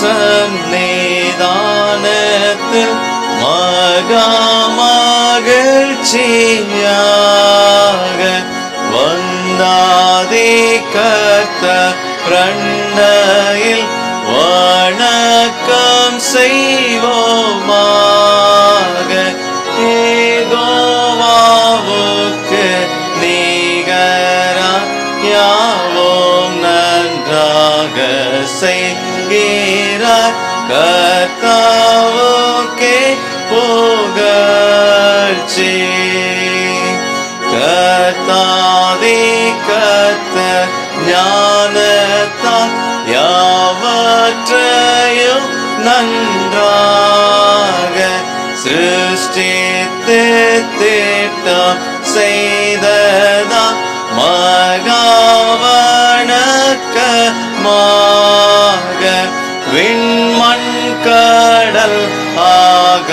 சந்நிதானத்தில் மகா மகிழ்ச்சியாக வந்தாதே கத்த பிரண்டையில் வணக்கம் செய்வோமாக. ஏகோவாவுக்கு நிகரா யாவோம் நன்றாக செய் செய்கிறார் கர்த்தாவுக்கே புகழ்ச்சி கர்த்தாதி கத்த ஞானத்தான் யாவற்றையும் நன்றாக சிருஷ்டித்து திட்டம் செய்ததா மகாவணக்க ஆக விண்மண் கடல் ஆகாசமும்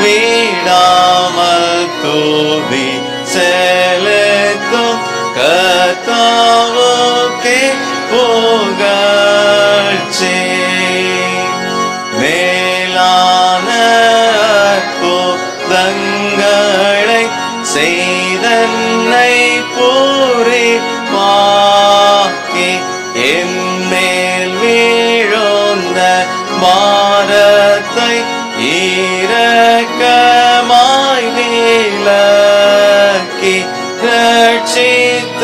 வீடாமல் தூவி செலுத்தும் கத்தாவோக்கே புகழ்ச்சி. மேலான அற்புதங்களை செய்தன்னை பூரி பாரத்தை ஈரக்கமாய் நீலக்கி ரட்சித்த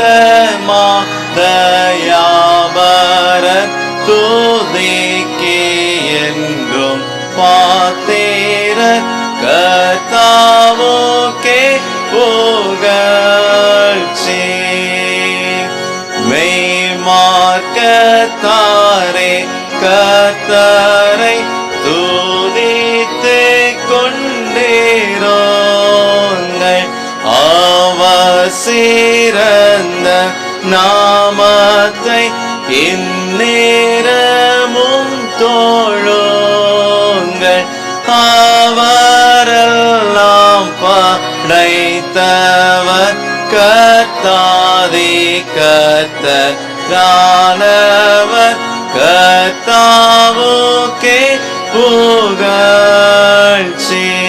மாதயாபர துதிக்கி என்றும் பாத்தேர கத்தாவுக்கே கர்த்தாரே கத்தரை துதித்து கொண்டேரோங்கள். அவர் சிறந்த நாமத்தை இந்நேரமும் தோழோங்கள். அவரெல்லாம் படைத்தவர் கத்தாதி கத்த ரானவர் கத்தாவுக்கே புகழ்ச்சி